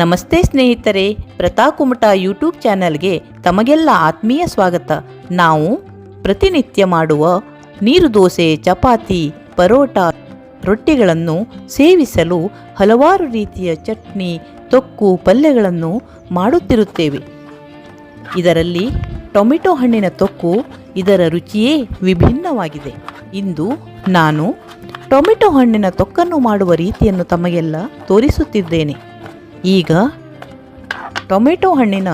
ನಮಸ್ತೆ ಸ್ನೇಹಿತರೆ ಪ್ರತಾಕುಮಟ ಯೂಟ್ಯೂಬ್ ಚಾನೆಲ್ಗೆ ತಮಗೆಲ್ಲ ಆತ್ಮೀಯ ಸ್ವಾಗತ. ನಾವು ಪ್ರತಿನಿತ್ಯ ಮಾಡುವ ನೀರು ದೋಸೆ, ಚಪಾತಿ, ಪರೋಟ, ರೊಟ್ಟಿಗಳನ್ನು ಸೇವಿಸಲು ಹಲವಾರು ರೀತಿಯ ಚಟ್ನಿ, ತೊಕ್ಕು, ಪಲ್ಯಗಳನ್ನು ಮಾಡುತ್ತಿರುತ್ತೇವೆ. ಇದರಲ್ಲಿ ಟೊಮೆಟೊ ಹಣ್ಣಿನ ತೊಕ್ಕು ಇದರ ರುಚಿಯೇ ವಿಭಿನ್ನವಾಗಿದೆ. ಇಂದು ನಾನು ಟೊಮೆಟೊ ಹಣ್ಣಿನ ತೊಕ್ಕನ್ನು ಮಾಡುವ ರೀತಿಯನ್ನು ತಮಗೆಲ್ಲ ತೋರಿಸುತ್ತಿದ್ದೇನೆ. ಈಗ ಟೊಮೆಟೊ ಹಣ್ಣಿನ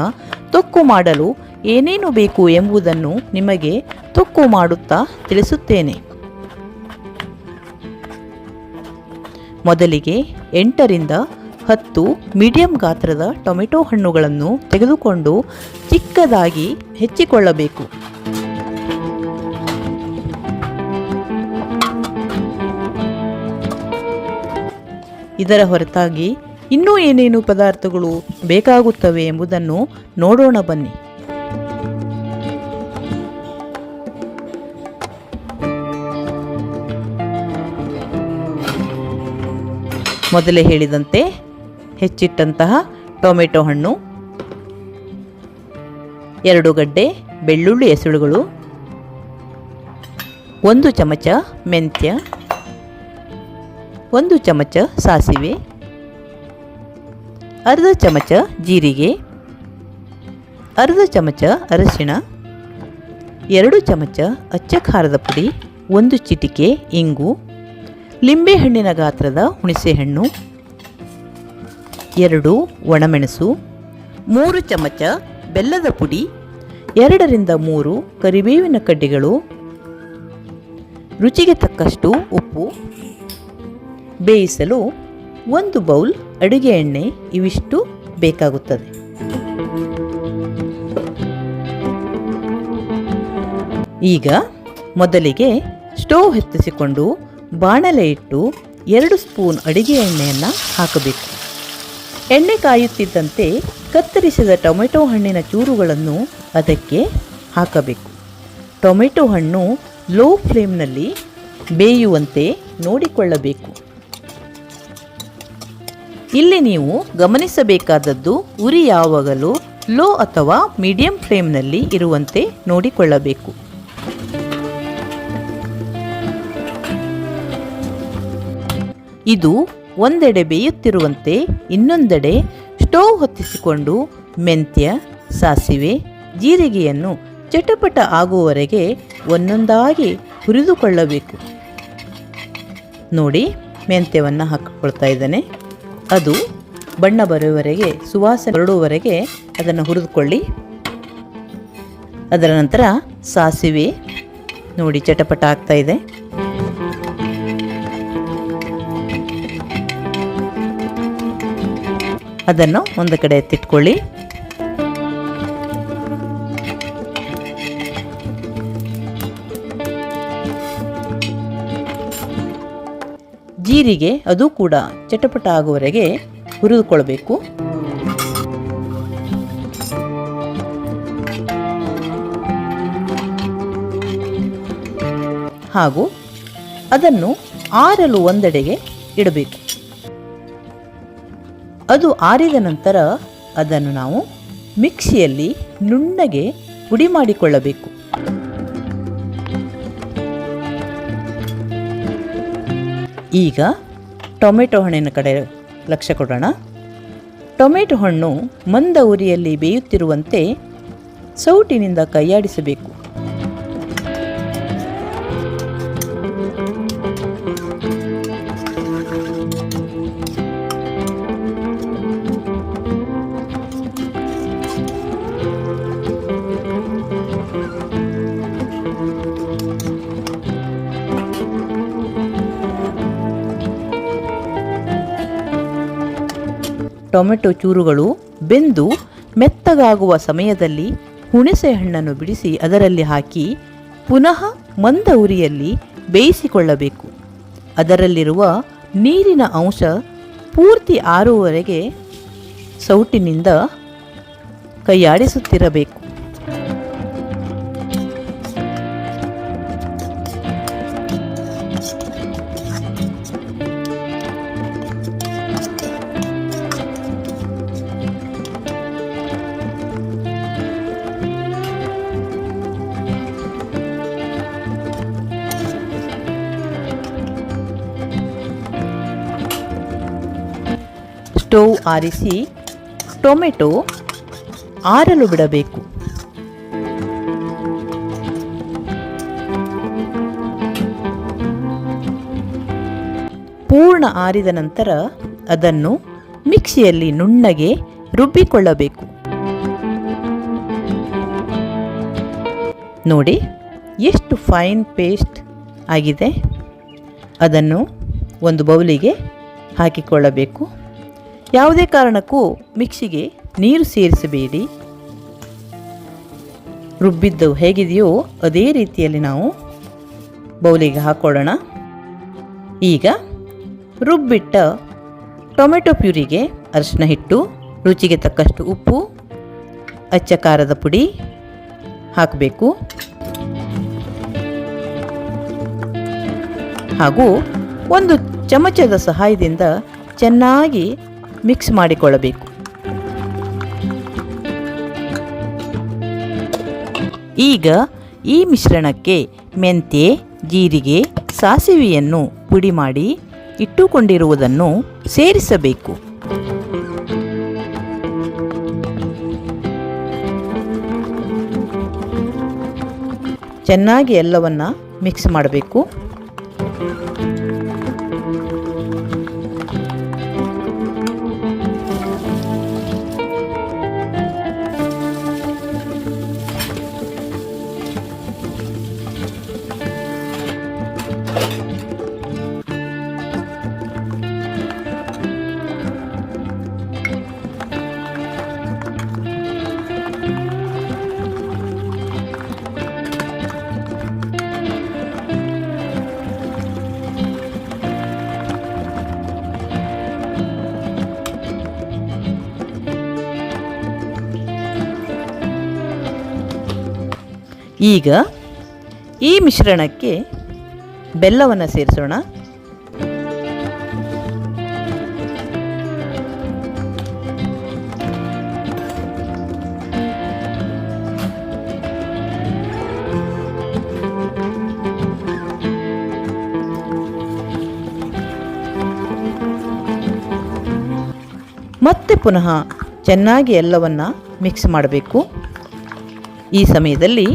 ತೊಕ್ಕು ಮಾಡಲು ಏನೇನು ಬೇಕು ಎಂಬುದನ್ನು ನಿಮಗೆ ತೊಕ್ಕು ಮಾಡುತ್ತಾ ತಿಳಿಸುತ್ತೇನೆ. ಮೊದಲಿಗೆ ಎಂಟರಿಂದ ಹತ್ತು ಮೀಡಿಯಂ ಗಾತ್ರದ ಟೊಮೆಟೊ ಹಣ್ಣುಗಳನ್ನು ತೆಗೆದುಕೊಂಡು ಚಿಕ್ಕದಾಗಿ ಹೆಚ್ಚಿಕೊಳ್ಳಬೇಕು. ಇದರ ಹೊರತಾಗಿ ಇನ್ನೂ ಏನೇನು ಪದಾರ್ಥಗಳು ಬೇಕಾಗುತ್ತವೆ ಎಂಬುದನ್ನು ನೋಡೋಣ ಬನ್ನಿ. ಮೊದಲೇ ಹೇಳಿದಂತೆ ಹೆಚ್ಚಿಟ್ಟಂತಹ ಟೊಮೆಟೊ ಹಣ್ಣು, ಎರಡು ಗಡ್ಡೆ ಬೆಳ್ಳುಳ್ಳಿ ಎಸಳುಗಳು ಒಂದು ಚಮಚ ಮೆಂತ್ಯ, ಒಂದು ಚಮಚ ಸಾಸಿವೆ ಅರ್ಧ ಚಮಚ ಜೀರಿಗೆ, ಅರ್ಧ ಚಮಚ ಅರಶಿಣ, ಎರಡು ಚಮಚ ಅಚ್ಚ ಖಾರದ ಪುಡಿ, ಒಂದು ಚಿಟಿಕೆ ಇಂಗು ಲಿಂಬೆಹಣ್ಣಿನ ಗಾತ್ರದ ಹುಣಸೆಹಣ್ಣು ಎರಡು ಒಣಮೆಣಸು, ಮೂರು ಚಮಚ ಬೆಲ್ಲದ ಪುಡಿ, ಎರಡರಿಂದ ಮೂರು ಕರಿಬೇವಿನ ಕಡ್ಡಿಗಳು, ರುಚಿಗೆ ತಕ್ಕಷ್ಟು ಉಪ್ಪು, ಬೇಯಿಸಲು ಒಂದು ಬೌಲ್ ಅಡುಗೆ ಎಣ್ಣೆ ಇವಿಷ್ಟು ಬೇಕಾಗುತ್ತದೆ. ಈಗ ಮೊದಲಿಗೆ ಸ್ಟೋವ್ ಹೆತ್ತಿಸಿಕೊಂಡು ಬಾಣಲೆ ಇಟ್ಟು ಎರಡು ಸ್ಪೂನ್ ಅಡಿಗೆ ಎಣ್ಣೆಯನ್ನು ಹಾಕಬೇಕು. ಎಣ್ಣೆ ಕಾಯುತ್ತಿದ್ದಂತೆ ಕತ್ತರಿಸಿದ ಟೊಮೆಟೊ ಹಣ್ಣಿನ ಚೂರುಗಳನ್ನು ಅದಕ್ಕೆ ಹಾಕಬೇಕು. ಟೊಮೆಟೊ ಹಣ್ಣು ಲೋ ಫ್ಲೇಮ್ನಲ್ಲಿ ಬೇಯುವಂತೆ ನೋಡಿಕೊಳ್ಳಬೇಕು. ಇಲ್ಲಿ ನೀವು ಗಮನಿಸಬೇಕಾದದ್ದು ಉರಿ ಯಾವಾಗಲೂ ಲೋ ಅಥವಾ ಮೀಡಿಯಂ ಫ್ಲೇಮ್ನಲ್ಲಿ ಇರುವಂತೆ ನೋಡಿಕೊಳ್ಳಬೇಕು. ಇದು ಒಂದೆಡೆ ಬೇಯುತ್ತಿರುವಂತೆ ಇನ್ನೊಂದೆಡೆ ಸ್ಟೋವ್ ಹೊತ್ತಿಸಿಕೊಂಡು ಮೆಂತ್ಯ, ಸಾಸಿವೆ, ಜೀರಿಗೆಯನ್ನು ಚಟಪಟ ಆಗುವವರೆಗೆ ಒಂದೊಂದಾಗಿ ಹುರಿದುಕೊಳ್ಳಬೇಕು. ನೋಡಿ, ಮೆಂತ್ಯವನ್ನು ಹಾಕಿಕೊಳ್ತಾ ಇದ್ದಾನೆ. ಅದು ಬಣ್ಣ ಬರುವವರೆಗೆ, ಸುವಾಸನೆ ಹೊರಡುವವರೆಗೆ ಅದನ್ನು ಹುರಿದುಕೊಳ್ಳಿ. ಅದರ ನಂತರ ಸಾಸಿವೆ ನೋಡಿ ಚಟಪಟ ಆಗ್ತಾ ಇದೆ. ಅದನ್ನು ಒಂದು ಕಡೆ ಎತ್ತಿಟ್ಕೊಳ್ಳಿ. ಜೀರಿಗೆ ಅದು ಕೂಡ ಚಟಪಟ ಆಗುವವರೆಗೆ ಹುರಿದುಕೊಳ್ಬೇಕು. ಹಾಗೂ ಅದನ್ನು ಆರಲು ಒಂದೆಡೆಗೆ ಇಡಬೇಕು. ಅದು ಆರಿದ ನಂತರ ಅದನ್ನು ನಾವು ಮಿಕ್ಸಿಯಲ್ಲಿ ನುಣ್ಣಗೆ ಪುಡಿ ಮಾಡಿಕೊಳ್ಳಬೇಕು. ಈಗ ಟೊಮೆಟೊ ಹಣ್ಣಿನ ಕಡೆ ಲಕ್ಷ್ಯ ಕೊಡೋಣ. ಟೊಮೆಟೊ ಹಣ್ಣು ಮಂದ ಉರಿಯಲ್ಲಿ ಬೇಯುತ್ತಿರುವಂತೆ ಸೌಟಿನಿಂದ ಕೈಯಾಡಿಸಬೇಕು. ಟೊಮೆಟೊ ಚೂರುಗಳು ಬೆಂದು ಮೆತ್ತಗಾಗುವ ಸಮಯದಲ್ಲಿ ಹುಣಸೆ ಹಣ್ಣನ್ನು ಬಿಡಿಸಿ ಅದರಲ್ಲಿ ಹಾಕಿ ಪುನಃ ಮಂದ ಉರಿಯಲ್ಲಿ ಬೇಯಿಸಿಕೊಳ್ಳಬೇಕು. ಅದರಲ್ಲಿರುವ ನೀರಿನ ಅಂಶ ಪೂರ್ತಿ ಆರುವವರೆಗೆ ಸೌಟಿನಿಂದ ಕೈಯಾಡಿಸುತ್ತಿರಬೇಕು. ಸ್ಟೌವ್ ಆರಿಸಿ ಟೊಮೆಟೊ ಆರಲು ಬಿಡಬೇಕು. ಪೂರ್ಣ ಆರಿದ ನಂತರ ಅದನ್ನು ಮಿಕ್ಸಿಯಲ್ಲಿ ನುಣ್ಣಗೆ ರುಬ್ಬಿಕೊಳ್ಳಬೇಕು. ನೋಡಿ, ಎಷ್ಟು ಫೈನ್ ಪೇಸ್ಟ್ ಆಗಿದೆ. ಅದನ್ನು ಒಂದು ಬೌಲಿಗೆ ಹಾಕಿಕೊಳ್ಳಬೇಕು. ಯಾವುದೇ ಕಾರಣಕ್ಕೂ ಮಿಕ್ಸಿಗೆ ನೀರು ಸೇರಿಸಬೇಡಿ. ರುಬ್ಬಿದ್ದು ಹೇಗಿದೆಯೋ ಅದೇ ರೀತಿಯಲ್ಲಿ ನಾವು ಬೌಲಿಗೆ ಹಾಕೊಳ್ಳೋಣ ಈಗ ರುಬ್ಬಿಟ್ಟ ಟೊಮೆಟೊ ಪ್ಯೂರಿಗೆ ಅರಿಶಿನ ಹಿಟ್ಟು, ರುಚಿಗೆ ತಕ್ಕಷ್ಟು ಉಪ್ಪು, ಅಚ್ಚ ಖಾರದ ಪುಡಿ ಹಾಕಬೇಕು. ಹಾಗೂ ಒಂದು ಚಮಚದ ಸಹಾಯದಿಂದ ಚೆನ್ನಾಗಿ ಮಿಕ್ಸ್ ಮಾಡಿಕೊಳ್ಳಬೇಕು. ಈಗ ಈ ಮಿಶ್ರಣಕ್ಕೆ ಮೆಂತ್ಯೆ, ಜೀರಿಗೆ, ಸಾಸಿವೆಯನ್ನು ಪುಡಿ ಮಾಡಿ ಇಟ್ಟುಕೊಂಡಿರುವುದನ್ನು ಸೇರಿಸಬೇಕು. ಚೆನ್ನಾಗಿ ಎಲ್ಲವನ್ನ ಮಿಕ್ಸ್ ಮಾಡಬೇಕು. ಈಗ ಈ ಮಿಶ್ರಣಕ್ಕೆ ಬೆಲ್ಲವನ್ನು ಸೇರಿಸೋಣ. ಮತ್ತೆ ಪುನಃ ಚೆನ್ನಾಗಿ ಎಲ್ಲವನ್ನ ಮಿಕ್ಸ್ ಮಾಡಬೇಕು. ಈ ಸಮಯದಲ್ಲಿ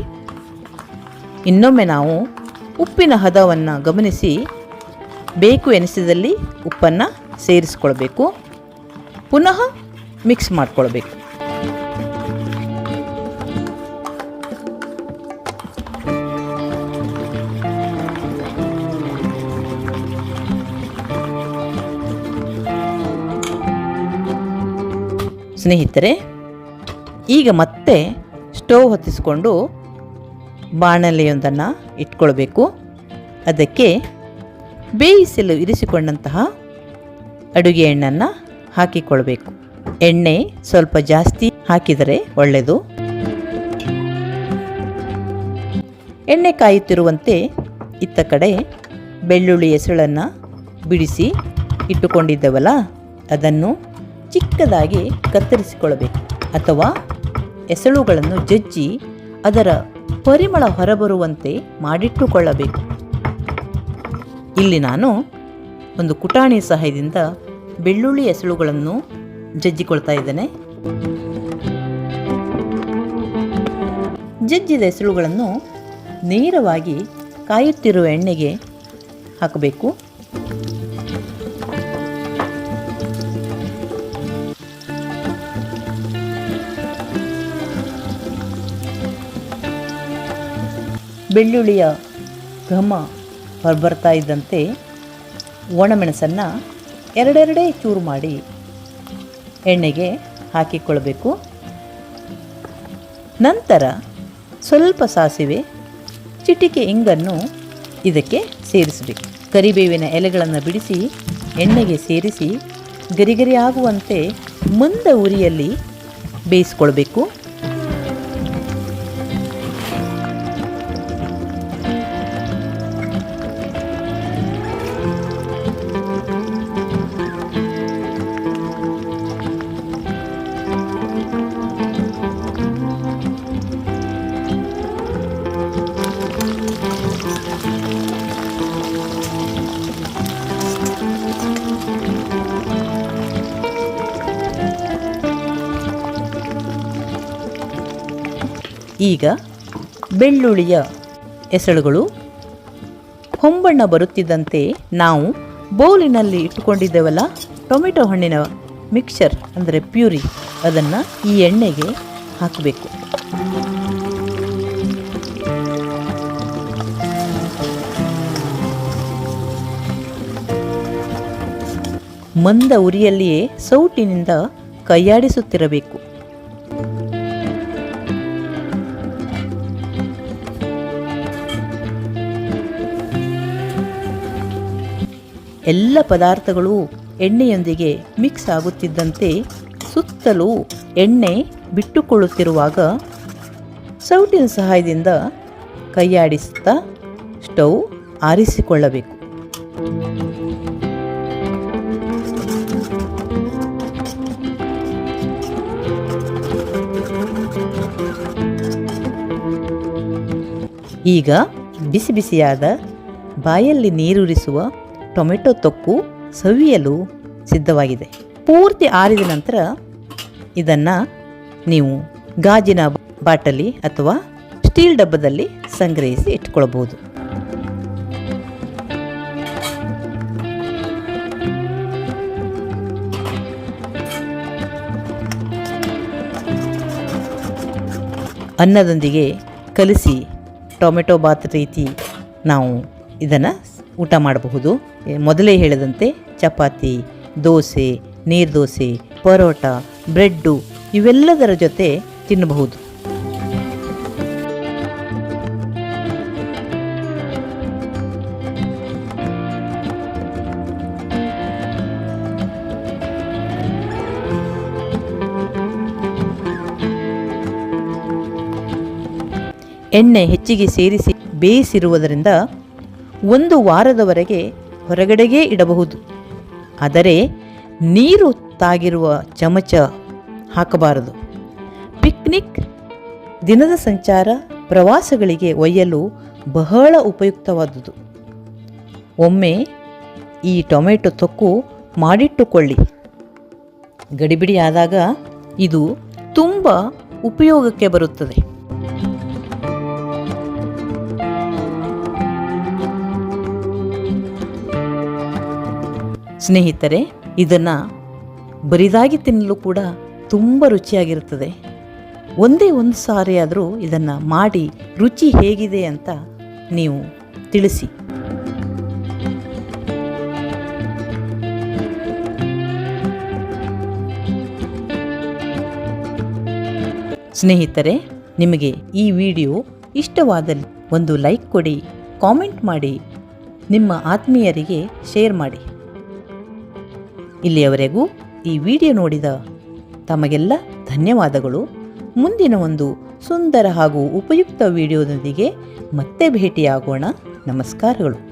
ಇನ್ನೊಮ್ಮೆ ನಾವು ಉಪ್ಪಿನ ಹದವನ್ನು ಗಮನಿಸಿ. ಬೇಕು ಎನಿಸಿದಲ್ಲಿ ಉಪ್ಪನ್ನು ಸೇರಿಸ್ಕೊಳ್ಬೇಕು. ಪುನಃ ಮಿಕ್ಸ್ ಮಾಡಿಕೊಳ್ಬೇಕು. ಸ್ನೇಹಿತರೆ, ಈಗ ಮತ್ತೆ ಸ್ಟವ್ ಹೊತ್ತಿಸಿಕೊಂಡು ಬಾಣಲೆಯೊಂದನ್ನು ಇಟ್ಕೊಳ್ಬೇಕು. ಅದಕ್ಕೆ ಬೇಯಿಸಲು ಇರಿಸಿಕೊಂಡಂತಹ ಅಡುಗೆ ಎಣ್ಣನ್ನು ಹಾಕಿಕೊಳ್ಬೇಕು. ಎಣ್ಣೆ ಸ್ವಲ್ಪ ಜಾಸ್ತಿ ಹಾಕಿದರೆ ಒಳ್ಳೆಯದು. ಎಣ್ಣೆ ಕಾಯುತ್ತಿರುವಂತೆ ಇತ್ತ ಕಡೆ ಬೆಳ್ಳುಳ್ಳಿ ಹೆಸಳನ್ನು ಬಿಡಿಸಿ ಇಟ್ಟುಕೊಂಡಿದ್ದೇವಲ್ಲ, ಅದನ್ನು ಚಿಕ್ಕದಾಗಿ ಕತ್ತರಿಸಿಕೊಳ್ಳಬೇಕು. ಅಥವಾ ಎಸಳುಗಳನ್ನು ಜಜ್ಜಿ ಅದರ ಪರಿಮಳ ಹೊರಬರುವಂತೆ ಮಾಡಿಟ್ಟುಕೊಳ್ಳಬೇಕು. ಇಲ್ಲಿ ನಾನು ಒಂದು ಕುಟಾಣಿ ಸಹಾಯದಿಂದ ಬೆಳ್ಳುಳ್ಳಿ ಎಸಳುಗಳನ್ನು ಜಜ್ಜಿಕೊಳ್ತಾ ಇದ್ದೇನೆ. ಜಜ್ಜಿದ ಎಸಳುಗಳನ್ನು ನೇರವಾಗಿ ಕಾಯುತ್ತಿರುವ ಎಣ್ಣೆಗೆ ಹಾಕಬೇಕು. ಬೆಳ್ಳುಳ್ಳಿಯ ಘಮ ಹೊರಬರ್ತಾ ಇದ್ದಂತೆ ಒಣಮೆಣಸನ್ನು ಎರಡೆರಡೇ ಚೂರು ಮಾಡಿ ಎಣ್ಣೆಗೆ ಹಾಕಿಕೊಳ್ಳಬೇಕು. ನಂತರ ಸ್ವಲ್ಪ ಸಾಸಿವೆ, ಚಿಟಿಕೆ ಇಂಗನ್ನು ಇದಕ್ಕೆ ಸೇರಿಸಬೇಕು. ಕರಿಬೇವಿನ ಎಲೆಗಳನ್ನು ಬಿಡಿಸಿ ಎಣ್ಣೆಗೆ ಸೇರಿಸಿ ಗರಿಗರಿ ಆಗುವಂತೆ ಮಂದ ಉರಿಯಲ್ಲಿ ಬೇಯಿಸ್ಕೊಳ್ಬೇಕು. ಈಗ ಬೆಳ್ಳುಳ್ಳಿಯ ಎಸಳುಗಳು ಹೊಂಬಣ್ಣ ಬರುತ್ತಿದ್ದಂತೆ ನಾವು ಬೌಲಿನಲ್ಲಿ ಇಟ್ಟುಕೊಂಡಿದ್ದೇವಲ್ಲ, ಟೊಮೆಟೊ ಹಣ್ಣಿನ ಮಿಕ್ಸರ್ ಅಂದರೆ ಪ್ಯೂರಿ, ಅದನ್ನು ಈ ಎಣ್ಣೆಗೆ ಹಾಕಬೇಕು. ಮಂದ ಉರಿಯಲ್ಲಿಯೇ ಸೌಟಿನಿಂದ ಕೈಯಾಡಿಸುತ್ತಿರಬೇಕು. ಎಲ್ಲ ಪದಾರ್ಥಗಳು ಎಣ್ಣೆಯೊಂದಿಗೆ ಮಿಕ್ಸ್ ಆಗುತ್ತಿದ್ದಂತೆ ಸುತ್ತಲೂ ಎಣ್ಣೆ ಬಿಟ್ಟುಕೊಳ್ಳುತ್ತಿರುವಾಗ ಸೌಟಿನ ಸಹಾಯದಿಂದ ಕೈಯಾಡಿಸುತ್ತಾ ಸ್ಟೌ ಆರಿಸಿಕೊಳ್ಳಬೇಕು. ಈಗ ಬಿಸಿ ಬಿಸಿಯಾದ ಬಾಯಲ್ಲಿ ನೀರೂರಿಸುವ ಟೊಮೆಟೊ ತೊಪ್ಪು ಸವಿಯಲು ಸಿದ್ಧವಾಗಿದೆ. ಪೂರ್ತಿ ಆರಿದ ನಂತರ ಇದನ್ನು ನೀವು ಗಾಜಿನ ಬಾಟಲಿ ಅಥವಾ ಸ್ಟೀಲ್ ಡಬ್ಬದಲ್ಲಿ ಸಂಗ್ರಹಿಸಿ ಇಟ್ಕೊಳ್ಬೋದು ಅನ್ನದೊಂದಿಗೆ ಕಲಿಸಿ ಟೊಮೆಟೊ ಬಾತ್ ರೀತಿ ನಾವು ಇದನ್ನು ಊಟ ಮಾಡಬಹುದು. ಮೊದಲೇ ಹೇಳಿದಂತೆ ಚಪಾತಿ, ದೋಸೆ ನೀರ್ದೋಸೆ ಪರೋಟ, ಬ್ರೆಡ್ಡು ಇವೆಲ್ಲದರ ಜೊತೆ ತಿನ್ನಬಹುದು. ಎಣ್ಣೆ ಹೆಚ್ಚಿಗೆ ಸೇರಿಸಿ ಬೇಯಿಸಿರುವುದರಿಂದ ಒಂದು ವಾರದವರೆಗೆ ಹೊರಗಡೆಗೇ ಇಡಬಹುದು. ಆದರೆ ನೀರು ತಾಗಿರುವ ಚಮಚ ಹಾಕಬಾರದು. ಪಿಕ್ನಿಕ್ ದಿನದ ಸಂಚಾರ ಪ್ರವಾಸಗಳಿಗೆ ಒಯ್ಯಲು ಬಹಳ ಉಪಯುಕ್ತವಾದುದು. ಒಮ್ಮೆ ಈ ಟೊಮೆಟೊ ತೊಕ್ಕು ಮಾಡಿಟ್ಟುಕೊಳ್ಳಿ. ಗಡಿಬಿಡಿ ಆದಾಗ ಇದು ತುಂಬ ಉಪಯೋಗಕ್ಕೆ ಬರುತ್ತದೆ. ಸ್ನೇಹಿತರೆ, ಇದನ್ನು ಬರಿದಾಗಿ ತಿನ್ನಲು ಕೂಡ ತುಂಬ ರುಚಿಯಾಗಿರುತ್ತದೆ. ಒಂದೇ ಒಂದು ಸಾರಿ ಆದರೂ ಇದನ್ನು ಮಾಡಿ ರುಚಿ ಹೇಗಿದೆ ಅಂತ ನೀವು ತಿಳಿಸಿ. ಸ್ನೇಹಿತರೆ, ನಿಮಗೆ ಈ ವಿಡಿಯೋ ಇಷ್ಟವಾದಲ್ಲಿ ಒಂದು ಲೈಕ್ ಕೊಡಿ, ಕಾಮೆಂಟ್ ಮಾಡಿ, ನಿಮ್ಮ ಆತ್ಮೀಯರಿಗೆ ಶೇರ್ ಮಾಡಿ. ಇಲ್ಲಿಯವರೆಗೂ ಈ ವಿಡಿಯೋ ನೋಡಿದ ತಮಗೆಲ್ಲ ಧನ್ಯವಾದಗಳು. ಮುಂದಿನ ಒಂದು ಸುಂದರ ಹಾಗೂ ಉಪಯುಕ್ತ ವಿಡಿಯೋದೊಂದಿಗೆ ಮತ್ತೆ ಭೇಟಿಯಾಗೋಣ. ನಮಸ್ಕಾರಗಳು.